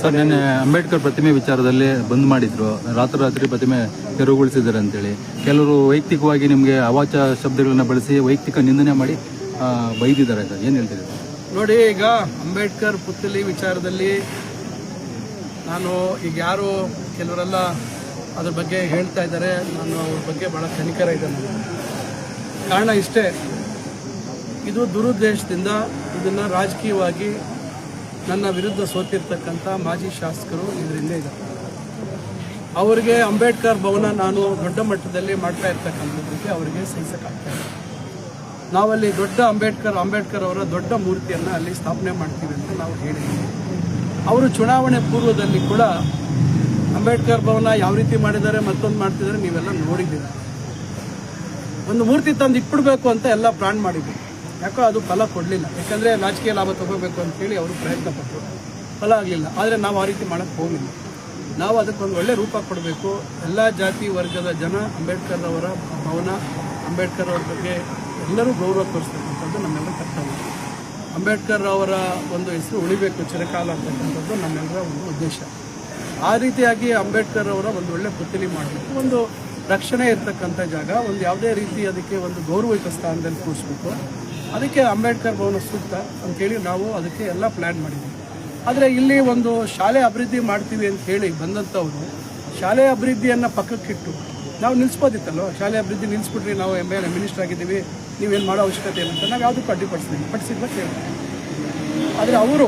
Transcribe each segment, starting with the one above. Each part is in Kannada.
ಸರ್, ನಿನ್ನೆ ಅಂಬೇಡ್ಕರ್ ಪ್ರತಿಮೆ ವಿಚಾರದಲ್ಲಿ ಬಂದ್ ಮಾಡಿದ್ರು. ರಾತ್ರಿ ರಾತ್ರಿ ಪ್ರತಿಮೆ ತೆರವುಗೊಳಿಸಿದ್ದಾರೆ ಅಂತೇಳಿ. ಕೆಲವರು ವೈಯಕ್ತಿಕವಾಗಿ ನಿಮಗೆ ಅವಾಚ ಶಬ್ದಗಳನ್ನ ಬಳಸಿ ವೈಯಕ್ತಿಕ ನಿಂದನೆ ಮಾಡಿ ಬೈದಿದ್ದಾರೆ ಸರ್. ಏನು ಹೇಳ್ತೀರಿ? ನೋಡಿ, ಈಗ ಅಂಬೇಡ್ಕರ್ ಪುತ್ತಲಿ ವಿಚಾರದಲ್ಲಿ ನಾನು ಈಗ ಯಾರು ಕೆಲವರೆಲ್ಲ ಅದ್ರ ಬಗ್ಗೆ ಹೇಳ್ತಾ ಇದ್ದಾರೆ. ನಾನು ಅವ್ರ ಬಗ್ಗೆ ಭಾಳ ಕನಿಕರ ಇದೆ ಕಾರಣ ಇಷ್ಟೇ. ಇದು ದುರುದ್ದೇಶದಿಂದ ಇದನ್ನು ರಾಜಕೀಯವಾಗಿ ನನ್ನ ವಿರುದ್ಧ ಸೋತಿರ್ತಕ್ಕಂಥ ಮಾಜಿ ಶಾಸಕರು ಇದರಿಂದ ಇದ್ದಾರೆ ಅವರಿಗೆ ಅಂಬೇಡ್ಕರ್ ಭವನ ನಾನು ದೊಡ್ಡ ಮಟ್ಟದಲ್ಲಿ ಮಾಡ್ತಾ ಇರ್ತಕ್ಕಂಥದ್ದಕ್ಕೆ ಅವರಿಗೆ ಸಹಿಸಕ್ಕಾಗ್ತಾ ನಾವಲ್ಲಿ ದೊಡ್ಡ ಅಂಬೇಡ್ಕರ್ ಅಂಬೇಡ್ಕರ್ ಅವರ ದೊಡ್ಡ ಮೂರ್ತಿಯನ್ನು ಅಲ್ಲಿ ಸ್ಥಾಪನೆ ಮಾಡ್ತೀವಿ ಅಂತ ನಾವು ಹೇಳಿದ್ದೀವಿ ಅವರು ಚುನಾವಣೆ ಪೂರ್ವದಲ್ಲಿ ಕೂಡ ಅಂಬೇಡ್ಕರ್ ಭವನ ಯಾವ ರೀತಿ ಮಾಡಿದ್ದಾರೆ, ಮತ್ತೊಂದು ಮಾಡ್ತಿದ್ದಾರೆ, ನೀವೆಲ್ಲ ನೋಡಿದ್ದೀರ? ಒಂದು ಮೂರ್ತಿ ತಂದು ಇಟ್ಬಿಡ್ಬೇಕು ಅಂತ ಎಲ್ಲ ಪ್ಲಾನ್ ಮಾಡಿದ್ವಿ ಯಾಕೋ ಅದು ಫಲ ಕೊಡಲಿಲ್ಲ. ಯಾಕಂದರೆ ರಾಜಕೀಯ ಲಾಭ ತಗೋಬೇಕು ಅಂತೇಳಿ ಅವರು ಪ್ರಯತ್ನ ಪಟ್ಟರು. ಫಲ ಆಗಲಿಲ್ಲ ಆದರೆ ನಾವು ಆ ರೀತಿ ಮಾಡೋಕ್ಕೆ ಹೋಗಲಿಲ್ಲ ನಾವು ಅದಕ್ಕೊಂದು ಒಳ್ಳೆ ರೂಪ ಕೊಡಬೇಕು. ಎಲ್ಲ ಜಾತಿ ವರ್ಗದ ಜನ ಅಂಬೇಡ್ಕರ್ ಅವರ ಭವನ, ಅಂಬೇಡ್ಕರ್ ಅವ್ರ ಬಗ್ಗೆ ಎಲ್ಲರೂ ಗೌರವ ತೋರಿಸ್ತಕ್ಕಂಥದ್ದು ನಮ್ಮೆಲ್ಲ ಕರ್ತವ್ಯ. ಅಂಬೇಡ್ಕರ್ ಅವರ ಒಂದು ಹೆಸರು ಉಳಿಬೇಕು, ಚಿರಕಾಲ ಅಂತಕ್ಕಂಥದ್ದು ನಮ್ಮೆಲ್ಲರ ಒಂದು ಉದ್ದೇಶ. ಆ ರೀತಿಯಾಗಿ ಅಂಬೇಡ್ಕರ್ ಅವರ ಒಂದು ಒಳ್ಳೆ ಪುತ್ತಲಿ ಮಾಡಬೇಕು. ಒಂದು ರಕ್ಷಣೆ ಇರತಕ್ಕಂಥ ಜಾಗ, ಒಂದು ಯಾವುದೇ ರೀತಿ ಅದಕ್ಕೆ ಒಂದು ಗೌರವಯುತ ಸ್ಥಾನದಲ್ಲಿ ಕೂರಿಸ್ಬೇಕು. ಅದಕ್ಕೆ ಅಂಬೇಡ್ಕರ್ ಭವನ ಸೂಕ್ತ ಅಂತೇಳಿ ನಾವು ಅದಕ್ಕೆ ಎಲ್ಲ ಪ್ಲ್ಯಾನ್ ಮಾಡಿದ್ದೀವಿ ಆದರೆ ಇಲ್ಲಿ ಒಂದು ಶಾಲೆ ಅಭಿವೃದ್ಧಿ ಮಾಡ್ತೀವಿ ಅಂತ ಹೇಳಿ ಬಂದಂಥವ್ರು ಶಾಲೆ ಅಭಿವೃದ್ಧಿಯನ್ನು ಪಕ್ಕಕ್ಕಿಟ್ಟು ನಾವು ನಿಲ್ಲಿಸ್ಬೋದಿತ್ತಲ್ವ ಶಾಲೆ ಅಭಿವೃದ್ಧಿ ನಿಲ್ಲಿಸ್ಬಿಟ್ರಿ ನಾವು ಎಂ ಎಲ್ ಮಿನಿಸ್ಟರ್ ಆಗಿದ್ದೀವಿ, ನೀವೇನು ಮಾಡೋ ಅವಶ್ಯಕತೆ ಇಲ್ಲ ಅಂತ ನಾವು ಯಾವುದಕ್ಕೂ ಅಡ್ಡಿಪಡಿಸ್ತೀವಿ ಪಡಿಸಿದ್ಬೇಕು ಹೇಳಿ. ಆದರೆ ಅವರು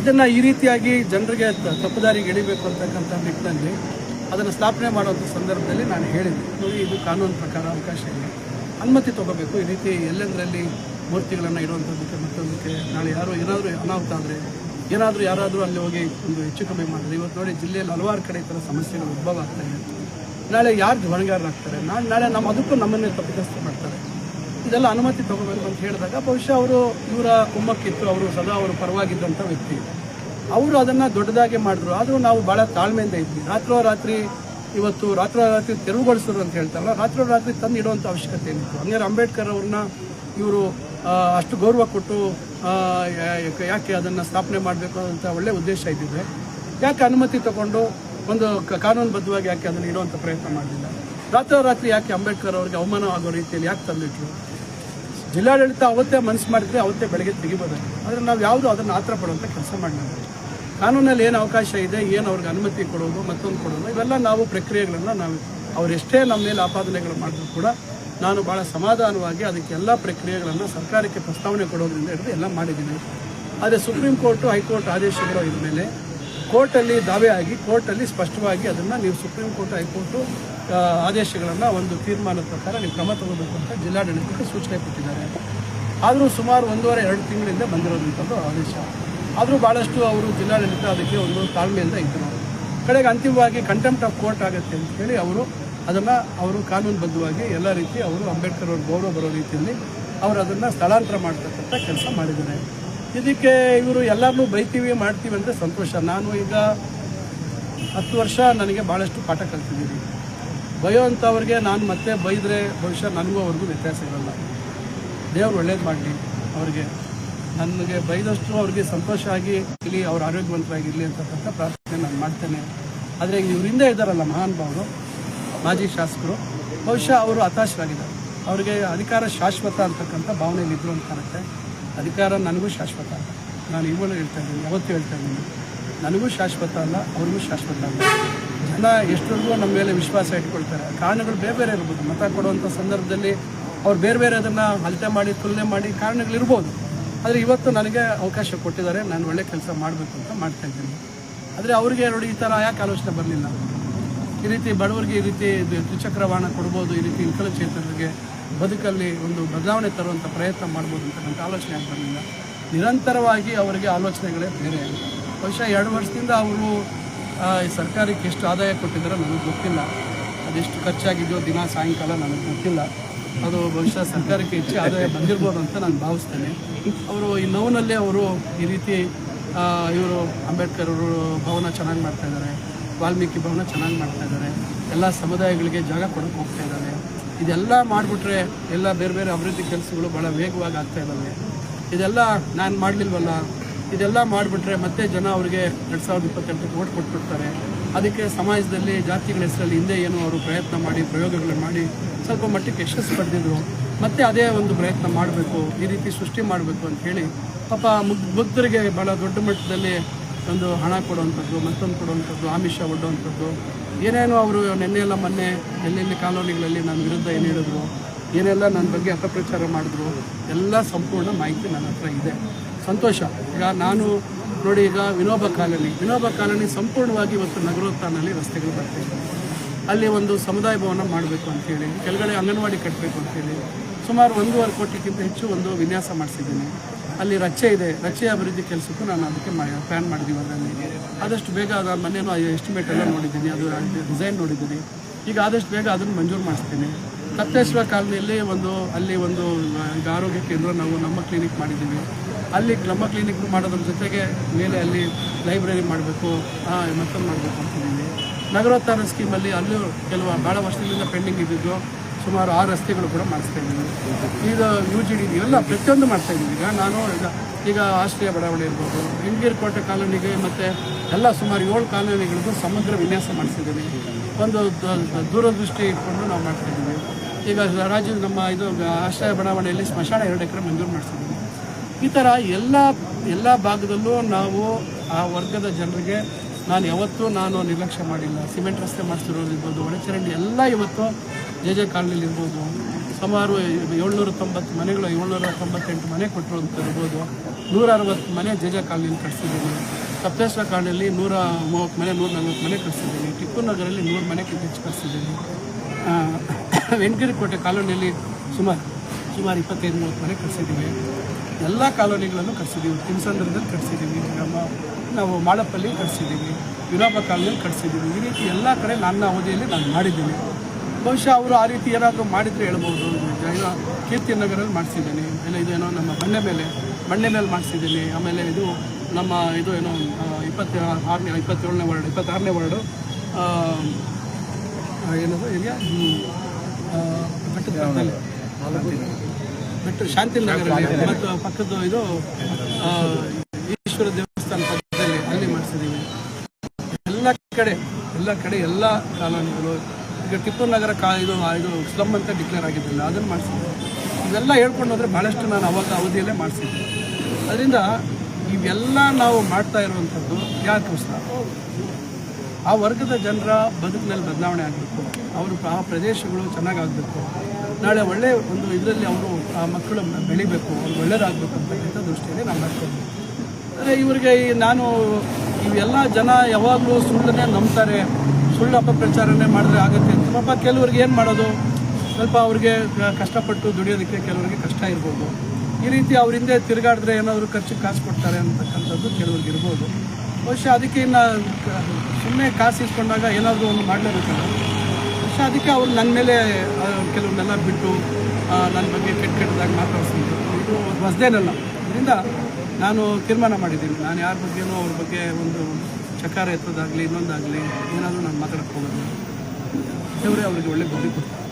ಇದನ್ನು ಈ ರೀತಿಯಾಗಿ ಜನರಿಗೆ ತ- ತಪ್ಪು ದಾರಿಗೆ ಎಳಿಬೇಕು ಅಂತಕ್ಕಂಥ ನಿಟ್ಟಿನಲ್ಲಿ ಅದನ್ನು ಸ್ಥಾಪನೆ ಮಾಡುವಂಥ ಸಂದರ್ಭದಲ್ಲಿ ನಾನು ಹೇಳಿದ್ದೆ. ನೋಡಿ, ಇದು ಕಾನೂನು ಪ್ರಕಾರ ಅವಕಾಶ ಇಲ್ಲ. ಅನುಮತಿ ತಗೋಬೇಕು. ಈ ರೀತಿ ಎಲ್ಲೆಂದರಲ್ಲಿ ಮೂರ್ತಿಗಳನ್ನು ಇಡುವಂಥದ್ದಕ್ಕೆ ಮತ್ತೊಂದಕ್ಕೆ ನಾಳೆ ಯಾರು ಏನಾದರೂ ಅನಾಹುತ ಆದರೆ ಏನಾದರೂ ಯಾರಾದರೂ ಅಲ್ಲಿ ಹೋಗಿ ಒಂದು ಹೆಚ್ಚು ಕಮ್ಮಿ ಮಾಡಿದ್ರೆ. ಇವತ್ತು ನೋಡಿ ಜಿಲ್ಲೆಯಲ್ಲಿ ಹಲವಾರು ಕಡೆ ಈ ಥರ ಸಮಸ್ಯೆಗಳು ಉದ್ಭವ ಆಗ್ತಾ ಇದೆ. ನಾಳೆ ಯಾರು ಹೊಣೆಗಾರರಾಗ್ತಾರೆ ನಾಳೆ ನಾಳೆ ನಮ್ಮ ಅದಕ್ಕೂ ನಮ್ಮನ್ನೇ ತಪ್ಪಿತಸ್ಥ ಮಾಡ್ತಾರೆ. ಇದೆಲ್ಲ ಅನುಮತಿ ತಗೋಬೇಕು ಅಂತ ಹೇಳಿದಾಗ ಬಹುಶಃ ಅವರು ಇವರ ಕುಮ್ಮಕ್ಕಿತ್ತು, ಅವರು ಸದಾ ಅವರು ಪರವಾಗಿದ್ದಂಥ ವ್ಯಕ್ತಿ. ಅವರು ಅದನ್ನು ದೊಡ್ಡದಾಗಿ ಮಾಡಿದ್ರು. ಆದರೂ ನಾವು ಭಾಳ ತಾಳ್ಮೆಯಿಂದ ಇದ್ವಿ. ರಾತ್ರೋರಾತ್ರಿ ಇವತ್ತು ರಾತ್ರೋರಾತ್ರಿ ತೆರವುಗೊಳಿಸಿದ್ರು ಅಂತ ಹೇಳ್ತಾರಲ್ಲ, ರಾತ್ರೋರಾತ್ರಿ ತಂದು ಇಡುವಂಥ ಅವಶ್ಯಕತೆ ಏನಿತ್ತು? ಹಂಗಾರೆ ಅಂಬೇಡ್ಕರ್ ಅವ್ರನ್ನ ಇವರು ಅಷ್ಟು ಗೌರವ ಕೊಟ್ಟು ಯಾಕೆ ಅದನ್ನು ಸ್ಥಾಪನೆ ಮಾಡಬೇಕು ಅಂತ ಒಳ್ಳೆ ಉದ್ದೇಶ ಇದ್ದಿದೆ. ಯಾಕೆ ಅನುಮತಿ ತಗೊಂಡು ಒಂದು ಕಾನೂನುಬದ್ಧವಾಗಿ ಯಾಕೆ ಅದನ್ನು ಇಡುವಂಥ ಪ್ರಯತ್ನ ಮಾಡಲಿಲ್ಲ? ರಾತ್ರೋರಾತ್ರಿ ಯಾಕೆ ಅಂಬೇಡ್ಕರ್ ಅವ್ರಿಗೆ ಅವಮಾನ ಆಗೋ ರೀತಿಯಲ್ಲಿ ಯಾಕೆ ತಂದಿಟ್ರು? ಜಿಲ್ಲಾಡಳಿತ ಅವತ್ತೇ ಮನಸ್ಸು ಮಾಡಿದ್ರೆ ಅವತ್ತೇ ಬೆಳಗ್ಗೆ ತೆಗಿಬೋದು. ಆದರೆ ನಾವು ಯಾವುದು ಅದನ್ನು ಆತರ ಪಡುವಂಥ ಕೆಲಸ ಮಾಡಲಿಲ್ಲ. ಕಾನೂನಲ್ಲಿ ಏನು ಅವಕಾಶ ಇದೆ, ಏನು ಅವ್ರಿಗೆ ಅನುಮತಿ ಕೊಡೋದು, ಮತ್ತೊಂದು ಕೊಡೋದು, ಇವೆಲ್ಲ ನಾವು ಪ್ರಕ್ರಿಯೆಗಳನ್ನು ನಾವು ಅವರೆಷ್ಟೇ ನಮ್ಮ ಮೇಲೆ ಆಪಾದನೆಗಳು ಮಾಡಿದ್ರು ಕೂಡ ನಾನು ಭಾಳ ಸಮಾಧಾನವಾಗಿ ಅದಕ್ಕೆಲ್ಲ ಪ್ರಕ್ರಿಯೆಗಳನ್ನು ಸರ್ಕಾರಕ್ಕೆ ಪ್ರಸ್ತಾವನೆ ಕೊಡೋದ್ರಿಂದ ಹಿಡಿದು ಎಲ್ಲ ಮಾಡಿದ್ದೀನಿ. ಆದರೆ ಸುಪ್ರೀಂ ಕೋರ್ಟು, ಹೈಕೋರ್ಟ್ ಆದೇಶಗಳು ಇದ ಮೇಲೆ ಕೋರ್ಟಲ್ಲಿ ದಾವೆ ಆಗಿ, ಕೋರ್ಟಲ್ಲಿ ಸ್ಪಷ್ಟವಾಗಿ ಅದನ್ನು ನೀವು ಸುಪ್ರೀಂ ಕೋರ್ಟ್, ಹೈಕೋರ್ಟು ಆದೇಶಗಳನ್ನು ಒಂದು ತೀರ್ಮಾನದ ಪ್ರಕಾರ ನೀವು ಕ್ರಮ ತಗೋಬೇಕು ಅಂತ ಜಿಲ್ಲಾಡಳಿತಕ್ಕೆ ಸೂಚನೆ ಕೊಟ್ಟಿದ್ದಾರೆ. ಆದರೂ ಸುಮಾರು ಒಂದೂವರೆ, ಎರಡು ತಿಂಗಳಿಂದ ಬಂದಿರೋದಂಥದ್ದು ಆದೇಶ. ಆದರೂ ಭಾಳಷ್ಟು ಅವರು ಜಿಲ್ಲಾಡಳಿತ ಅದಕ್ಕೆ ಒಂದು ತಾಳ್ಮೆಯಿಂದ ಇದ್ದರು ಕಡೆಗೆ ಅಂತಿಮವಾಗಿ ಕಂಟೆಂಪ್ಟ್ ಆಫ್ ಕೋರ್ಟ್ ಆಗುತ್ತೆ ಅಂತ ಹೇಳಿ ಅವರು ಅದನ್ನು ಅವರು ಕಾನೂನುಬದ್ಧವಾಗಿ ಎಲ್ಲ ರೀತಿ ಅವರು ಅಂಬೇಡ್ಕರ್ ಅವ್ರ ಗೌರವ ಬರೋ ರೀತಿಯಲ್ಲಿ ಅವರು ಅದನ್ನು ಸ್ಥಳಾಂತರ ಮಾಡ್ತಕ್ಕಂಥ ಕೆಲಸ ಮಾಡಿದ್ದಾರೆ. ಇದಕ್ಕೆ ಇವರು ಎಲ್ಲರನ್ನೂ ಬೈತೀವಿ, ಮಾಡ್ತೀವಿ ಅಂದರೆ ಸಂತೋಷ. ನಾನು ಈಗ ಹತ್ತು ವರ್ಷ ನನಗೆ ಭಾಳಷ್ಟು ಪಾಠ ಕಲ್ತಿದ್ದೀನಿ. ಬಯೋ ಅಂಥವ್ರಿಗೆ ನಾನು ಮತ್ತೆ ಬೈದರೆ ಬಹುಶಃ ನನಗೂ ಅವ್ರಿಗೂ ವ್ಯತ್ಯಾಸ ಇರಲ್ಲ. ದೇವ್ರು ಒಳ್ಳೇದು ಮಾಡಲಿ ಅವ್ರಿಗೆ. ನನಗೆ ಬೈದಷ್ಟು ಅವ್ರಿಗೆ ಸಂತೋಷ ಆಗಿ ಇಲ್ಲಿ ಅವ್ರ ಆರೋಗ್ಯವಂತರಾಗಿರಲಿ ಅಂತಕ್ಕಂಥ ಪ್ರಾರ್ಥನೆ ನಾನು ಮಾಡ್ತೇನೆ. ಆದರೆ ಇವರಿಂದ ಇದ್ದಾರಲ್ಲ ಮಹಾನುಭಾವರು ಮಾಜಿ ಶಾಸಕರು, ಬಹುಶಃ ಅವರು ಹತಾಶರಾಗಿದ್ದಾರೆ. ಅವರಿಗೆ ಅಧಿಕಾರ ಶಾಶ್ವತ ಅಂತಕ್ಕಂಥ ಭಾವನೆಯಲ್ಲಿ ಇದ್ರು ಅಂತ ಕಾಣುತ್ತೆ. ಅಧಿಕಾರ ನನಗೂ ಶಾಶ್ವತ ಅಲ್ಲ. ನಾನು ಇವಾಗ ಹೇಳ್ತಾ ಇದ್ದೀನಿ, ಯಾವತ್ತೂ ಹೇಳ್ತಾ ಇದ್ದೀನಿ. ನನಗೂ ಶಾಶ್ವತ ಅಲ್ಲ, ಅವ್ರಿಗೂ ಶಾಶ್ವತ ಅಲ್ಲ. ಜನ ಎಷ್ಟೊಂದು ನಮ್ಮ ಮೇಲೆ ವಿಶ್ವಾಸ ಇಟ್ಕೊಳ್ತಾರೆ. ಕಾರಣಗಳು ಬೇರೆ ಬೇರೆ ಇರ್ಬೋದು. ಮತ ಕೊಡುವಂಥ ಸಂದರ್ಭದಲ್ಲಿ ಅವ್ರು ಬೇರೆ ಬೇರೆ ಅದನ್ನು ಅಳತೆ ಮಾಡಿ, ತುಲನೆ ಮಾಡಿ ಕಾರಣಗಳಿರ್ಬೋದು. ಆದರೆ ಇವತ್ತು ನನಗೆ ಅವಕಾಶ ಕೊಟ್ಟಿದ್ದಾರೆ. ನಾನು ಒಳ್ಳೆ ಕೆಲಸ ಮಾಡಬೇಕು ಅಂತ ಮಾಡ್ತಾ ಇದ್ದೀನಿ. ಆದರೆ ಅವರಿಗೆ ನೋಡಿ ಈ ಥರ ಯಾಕೆ ಆಲೋಚನೆ ಬರಲಿಲ್ಲ? ಈ ರೀತಿ ಬಡವರಿಗೆ ಈ ರೀತಿ ದ್ವಿಚಕ್ರ ವಾಹನ ಕೊಡ್ಬೋದು, ಈ ರೀತಿ ವಿಕಲಚೇತನರಿಗೆ ಬದುಕಲ್ಲಿ ಒಂದು ಬದಲಾವಣೆ ತರುವಂಥ ಪ್ರಯತ್ನ ಮಾಡ್ಬೋದು ಅಂತಕ್ಕಂಥ ಆಲೋಚನೆ ಯಾಕೆ ಬರಲಿಲ್ಲ? ನಿರಂತರವಾಗಿ ಅವರಿಗೆ ಆಲೋಚನೆಗಳೇ ಬೇರೆ. ಬಹುಶಃ ಎರಡು ವರ್ಷದಿಂದ ಅವರು ಈ ಸರ್ಕಾರಕ್ಕೆ ಎಷ್ಟು ಆದಾಯ ಕೊಟ್ಟಿದ್ದಾರೋ ನನಗೆ ಗೊತ್ತಿಲ್ಲ. ಅದೆಷ್ಟು ಖರ್ಚಾಗಿದೆಯೋ ದಿನ ಸಾಯಂಕಾಲ ನನಗೆ ಗೊತ್ತಿಲ್ಲ. ಅದು ಬಹುಶಃ ಸರ್ಕಾರಕ್ಕೆ ಹೆಚ್ಚು ಆದಾಯ ಬಂದಿರ್ಬೋದು ಅಂತ ನಾನು ಭಾವಿಸ್ತೇನೆ. ಅವರು ಈ ನೋವಿನಲ್ಲೇ ಅವರು ಈ ರೀತಿ ಇವರು ಅಂಬೇಡ್ಕರ್ ಅವರು ಭವನ ಚೆನ್ನಾಗಿ ಮಾಡ್ತಾ ಇದ್ದಾರೆ, ವಾಲ್ಮೀಕಿ ಭವನ ಚೆನ್ನಾಗಿ ಮಾಡ್ತಾ ಇದ್ದಾರೆ, ಎಲ್ಲ ಸಮುದಾಯಗಳಿಗೆ ಜಾಗ ಕೊಡೋಕೆ ಹೋಗ್ತಾ ಇದ್ದಾರೆ. ಇದೆಲ್ಲ ಮಾಡಿಬಿಟ್ರೆ ಎಲ್ಲ ಬೇರೆ ಬೇರೆ ಅಭಿವೃದ್ಧಿ ಕೆಲಸಗಳು ಭಾಳ ವೇಗವಾಗಿ ಆಗ್ತಾ ಇದ್ದಾವೆ. ಇದೆಲ್ಲ ನಾನು ಮಾಡಲಿಲ್ವಲ್ಲ? ಇದೆಲ್ಲ ಮಾಡಿಬಿಟ್ರೆ ಮತ್ತೆ ಜನ ಅವರಿಗೆ ಎರಡು ಸಾವಿರದ ಇಪ್ಪತ್ತೆಂಟಕ್ಕೆ ಓಟ್ ಕೊಟ್ಬಿಡ್ತಾರೆ. ಅದಕ್ಕೆ ಸಮಾಜದಲ್ಲಿ ಜಾತಿಗಳ ಹೆಸರಲ್ಲಿ ಹಿಂದೆ ಏನು ಅವರು ಪ್ರಯತ್ನ ಮಾಡಿ, ಪ್ರಯೋಗಗಳನ್ನು ಮಾಡಿ ಸ್ವಲ್ಪ ಮಟ್ಟಿಗೆ ಯಶಸ್ಸು ಪಡೆದಿದ್ರು. ಮತ್ತೆ ಅದೇ ಒಂದು ಪ್ರಯತ್ನ ಮಾಡಬೇಕು, ಈ ರೀತಿ ಸೃಷ್ಟಿ ಮಾಡಬೇಕು ಅಂತ ಹೇಳಿ ಪಾಪ ಮುಗ್, ಮುಗ್ಧರಿಗೆ ಭಾಳ ದೊಡ್ಡ ಮಟ್ಟದಲ್ಲಿ ಒಂದು ಹಣ ಕೊಡುವಂಥದ್ದು, ಮತ್ತೊಂದು ಕೊಡುವಂಥದ್ದು, ಆಮಿಷ ಒಡ್ಡುವಂಥದ್ದು. ಏನೇನೋ ಅವರು ನಿನ್ನೆ ಎಲ್ಲ ಮೊನ್ನೆ ಎಲ್ಲೆಲ್ಲಿ ಕಾಲೋನಿಗಳಲ್ಲಿ ನನ್ನ ವಿರುದ್ಧ ಏನು ಹೇಳಿದ್ರು, ಏನೆಲ್ಲ ನನ್ನ ಬಗ್ಗೆ ಅಪಪ್ರಚಾರ ಮಾಡಿದ್ರು, ಎಲ್ಲ ಸಂಪೂರ್ಣ ಮಾಹಿತಿ ನನ್ನ ಹತ್ರ ಇದೆ. ಸಂತೋಷ. ಈಗ ನಾನು ನೋಡಿ, ಈಗ ವಿನೋಬ ಕಾಲೋನಿ. ವಿನೋಬ ಕಾಲೋನಿ ಸಂಪೂರ್ಣವಾಗಿ ಇವತ್ತು ನಗರೋತ್ಥಾನಲ್ಲಿ ರಸ್ತೆಗಳು ಬರ್ತಾಯಿದೆ ಅಲ್ಲಿ ಒಂದು ಸಮುದಾಯ ಭವನ ಮಾಡಬೇಕು ಅಂತೇಳಿ ಕೆಳಗಡೆ ಅಂಗನವಾಡಿ ಕಟ್ಟಬೇಕು ಅಂತೇಳಿ ಸುಮಾರು ಒಂದೂವರೆ ಕೋಟಿಗಿಂತ ಹೆಚ್ಚು ಒಂದು ವಿನ್ಯಾಸ ಮಾಡಿಸಿದ್ದೀನಿ. ಅಲ್ಲಿ ರಚ್ಚೆ ಇದೆ ರಚ್ಚೆ ಅಭಿವೃದ್ಧಿ ಕೆಲಸಕ್ಕೂ ನಾನು ಅದಕ್ಕೆ ಪ್ಲ್ಯಾನ್ ಮಾಡಿದ್ದೀವಿ ಅದರಲ್ಲಿ. ಆದಷ್ಟು ಬೇಗ ಅದು ಮನೇನು ಎಸ್ಟಿಮೇಟ್ ಎಲ್ಲ ನೋಡಿದ್ದೀನಿ, ಅದು ಡಿಸೈನ್ ನೋಡಿದ್ದೀನಿ. ಈಗ ಆದಷ್ಟು ಬೇಗ ಅದನ್ನು ಮಂಜೂರು ಮಾಡಿಸ್ತೀನಿ. ಕತ್ತೇಶ್ವರ ಕಾಲದಲ್ಲಿ ಒಂದು, ಅಲ್ಲಿ ಒಂದು ಆರೋಗ್ಯ ಕೇಂದ್ರ ನಾವು ನಮ್ಮ ಕ್ಲಿನಿಕ್ ಮಾಡಿದ್ದೀವಿ. ಅಲ್ಲಿ ನಮ್ಮ ಕ್ಲಿನಿಕ್ ಮಾಡೋದ್ರ ಜೊತೆಗೆ ಮೇಲೆ ಅಲ್ಲಿ ಲೈಬ್ರರಿ ಮಾಡಬೇಕು ಮತ್ತೊಂದು ಮಾಡಬೇಕು ಅಂತಿದ್ದೀವಿ ನಗರೋತ್ಥಾನ ಸ್ಕೀಮಲ್ಲಿ ಅಲ್ಲೂ ಕೆಲವು ಭಾಳ ವರ್ಷದಿಂದ ಪೆಂಡಿಂಗ್ ಇದ್ದಿದ್ದು ಸುಮಾರು ಆರು ರಸ್ತೆಗಳು ಕೂಡ ಮಾಡಿಸ್ತಾ ಇದ್ದೀವಿ. ಈಗ ಯು ಜಿ ಡಿ ಇವೆಲ್ಲ ಪ್ರತಿಯೊಂದು ಮಾಡ್ತಾ ಇದ್ದೀವಿ. ಈಗ ನಾನು, ಈಗ ಆಶ್ರಯ ಬಡಾವಣೆ ಇರ್ಬೋದು ಹಿಂಗೀರ್ ಕೋಟೆ ಕಾಲೋನಿಗೆ ಮತ್ತು ಎಲ್ಲ ಸುಮಾರು ಏಳು ಕಾಲೋನಿಗಳಿಗೂ ಸಮಗ್ರ ವಿನ್ಯಾಸ ಮಾಡಿಸಿದ್ದೀನಿ ಒಂದು ದೂರದೃಷ್ಟಿ ಇಟ್ಕೊಂಡು ನಾವು ಮಾಡ್ತಾ ಇದ್ದೀವಿ. ಈಗ ರಾಜ್ಯದ ನಮ್ಮ ಇದು ಆಶ್ರಯ ಬಡಾವಣೆಯಲ್ಲಿ ಸ್ಮಶಾನ ಎರಡು ಎಕರೆ ಮಂಜೂರು ಮಾಡಿಸಿದ್ದೀವಿ. ಈ ಥರ ಎಲ್ಲ ಎಲ್ಲ ಭಾಗದಲ್ಲೂ ನಾವು ಆ ವರ್ಗದ ಜನರಿಗೆ ನಾನು ಯಾವತ್ತೂ ನಾನು ನಿರ್ಲಕ್ಷ್ಯ ಮಾಡಿಲ್ಲ. ಸಿಮೆಂಟ್ ರಸ್ತೆ ಮಾಡಿಸಿರೋದಿರ್ಬೋದು ಒಳಚರಂಡಿ ಎಲ್ಲ ಇವತ್ತು ಜೆ ಜೆ ಕಾಲನಿಲಿ ಇರ್ಬೋದು. ಸುಮಾರು ಏಳ್ನೂರ ತೊಂಬತ್ತು ಮನೆಗಳು, ಏಳ್ನೂರ ತೊಂಬತ್ತೆಂಟು ಮನೆ ಕೊಟ್ಟಿರೋಂಥದ್ದು ನೂರ ಅರವತ್ತು ಮನೆ ಜೆ ಜೆ ಕಾಲನಿಲಿ ಕಟ್ಸಿದ್ದೀನಿ. ಸಪ್ತೇಶ್ವರ ಕಾಲನಿಯಲ್ಲಿ ನೂರ ಮೂವತ್ತು ಮನೆ, ನೂರ ನಲ್ವತ್ತು ಮನೆ ಕಟ್ಸಿದ್ದೀನಿ. ಟಿಪ್ಪು ನಗರಲ್ಲಿ ನೂರು ಮನೆಗಿಂತ ಹೆಚ್ಚು ಕಟ್ಸಿದ್ದೀನಿ. ವೆಂಕಿರಿ ಕೋಟೆ ಕಾಲೋನಿಯಲ್ಲಿ ಸುಮಾರು ಸುಮಾರು ಇಪ್ಪತ್ತೈದು, ಮೂವತ್ತು ಮನೆ ಕಟ್ಸಿದ್ದೀವಿ ಎಲ್ಲ ಕಾಲೋನಿಗಳನ್ನು ಕಟ್ಸಿದ್ದೀವಿ ತಿನ್ಸಂದ್ರದಲ್ಲಿ ಕಟ್ಸಿದ್ದೀವಿ ನಮ್ಮ ನಾವು ಮಾಳಪ್ಪಲ್ಲಿ ಕಟ್ಸಿದ್ದೀವಿ ವಿನೋಬ ಕಾಲದಲ್ಲಿ ಕಟ್ಸಿದ್ದೀವಿ. ಈ ರೀತಿ ಎಲ್ಲ ಕಡೆ ನನ್ನ ಅವಧಿಯಲ್ಲಿ ನಾನು ಮಾಡಿದ್ದೀನಿ. ಬಹುಶಃ ಅವರು ಆ ರೀತಿ ಏನಾದರೂ ಮಾಡಿದರೆ ಹೇಳ್ಬೋದು. ಏನೋ ಕೀರ್ತಿ ನಗರಲ್ಲಿ ಮಾಡಿಸಿದ್ದೀನಿ. ಆಮೇಲೆ ಇದೇನೋ ನಮ್ಮ ಬಂಡೆ ಮೇಲೆ ಬಂಡೆ ಮೇಲೆ ಮಾಡಿಸಿದ್ದೀನಿ. ಆಮೇಲೆ ಇದು ನಮ್ಮ ಇದು ಏನೋ ಇಪ್ಪತ್ತ ಆರನೇ ಇಪ್ಪತ್ತೇಳನೇ ವಾರ್ಡ್ ಇಪ್ಪತ್ತಾರನೇ ವಾರ್ಡು ಏನದು ಈಗ. ಬೆಟ್ಟ ಶಾಂತಿ ನಗರ ಮತ್ತು ಪಕ್ಕದ ಇದು ಈಶ್ವರ ದೇವಸ್ಥಾನ ಪಕ್ಕದಲ್ಲಿ ಅಲ್ಲಿ ಮಾಡಿಸಿದ್ದೀವಿ ಎಲ್ಲ ಕಡೆ, ಎಲ್ಲ ಕಡೆ, ಎಲ್ಲ ಕಾಲೋನಿಗಳು ಈಗ ಟಿಪ್ಪು ನಗರ ಕಾ ಇದು ಇದು ಸ್ಲಮ್ ಅಂತ ಡಿಕ್ಲೇರ್ ಆಗಿದ್ದಿಲ್ಲ, ಅದನ್ನು ಮಾಡಿಸಿದ್ವಿ ಇವೆಲ್ಲ ಹೇಳ್ಕೊಂಡು ಹೋದರೆ ಭಾಳಷ್ಟು ನಾನು ಅವಾಗ ಅವಧಿಯಲ್ಲೇ ಮಾಡಿಸಿದ್ದೆ. ಅದರಿಂದ ಇವೆಲ್ಲ ನಾವು ಮಾಡ್ತಾ ಇರುವಂಥದ್ದು ಯಾಕೋಸ್ಕರ ಆ ವರ್ಗದ ಜನರ ಬದುಕಿನಲ್ಲಿ ಬದಲಾವಣೆ ಆಗಬೇಕು. ಅವರು ಆ ಪ್ರದೇಶಗಳು ಚೆನ್ನಾಗಾಗಬೇಕು. ನಾಳೆ ಒಳ್ಳೆಯ ಒಂದು ಇದರಲ್ಲಿ ಅವರು ಆ ಮಕ್ಕಳು ಬೆಳಿಬೇಕು, ಅವ್ರು ಒಳ್ಳೆಯದಾಗಬೇಕು ಅಂತಕ್ಕಂಥ ದೃಷ್ಟಿಯಲ್ಲಿ ನಾವು ಮಾಡ್ತೀವಿ ಅಂದರೆ ಇವರಿಗೆ ನಾನು ಇವೆಲ್ಲ ಜನ ಯಾವಾಗಲೂ ಸುಳ್ಳನ್ನೇ ನಂಬ್ತಾರೆ, ಸುಳ್ಳು ಅಪಪ್ರಚಾರನೇ ಮಾಡಿದ್ರೆ ಆಗುತ್ತೆ ಅಂತ. ಪಾಪ ಕೆಲವ್ರಿಗೆ ಏನು ಮಾಡೋದು? ಸ್ವಲ್ಪ ಅವ್ರಿಗೆ ಕಷ್ಟಪಟ್ಟು ದುಡಿಯೋದಕ್ಕೆ ಕೆಲವರಿಗೆ ಕಷ್ಟ ಇರ್ಬೋದು. ಈ ರೀತಿ ಅವ್ರ ಹಿಂದೆ ತಿರುಗಾಡಿದ್ರೆ ಏನಾದರೂ ಖರ್ಚು ಕಾಸು ಕೊಡ್ತಾರೆ ಅಂತಕ್ಕಂಥದ್ದು ಕೆಲವ್ರಿಗೆ ಇರ್ಬೋದು. ಬಹುಶಃ ಅದಕ್ಕೆ ಇನ್ನು ಸುಮ್ಮನೆ ಕಾಸು ಇಸ್ಕೊಂಡಾಗ ಏನಾದರೂ ಒಂದು ಮಾಡಲೇಬೇಕಲ್ಲ. ಬಹುಶಃ ಅದಕ್ಕೆ ಅವ್ರು ನನ್ನ ಮೇಲೆ ಕೆಲವ್ರನ್ನೆಲ್ಲ ಬಿಟ್ಟು ನನ್ನ ಬಗ್ಗೆ ಕೆಟ್ಟ ಕೆಟ್ಟದಾಗಿ ಮಾತಾಡ್ಸಿದ್ರು ಇದು ಹೊಸದೇನಲ್ಲ. ಇದರಿಂದ ನಾನು ತೀರ್ಮಾನ ಮಾಡಿದ್ದೀನಿ. ನಾನು ಯಾರ ಬಗ್ಗೆನೂ ಅವ್ರ ಬಗ್ಗೆ ಒಂದು ಚಕಾರ ಎತ್ತೋದಾಗಲಿ, ಇನ್ನೊಂದಾಗಲಿ ಏನಾದರೂ ನಾನು ಮಾತಾಡಕ್ಕೆ ಹೋಗೋದು ದೇವರೇ ಅವರಿಗೆ ಒಳ್ಳೆ ಬುದ್ಧಿ ಕೊಡ್ತಾರೆ.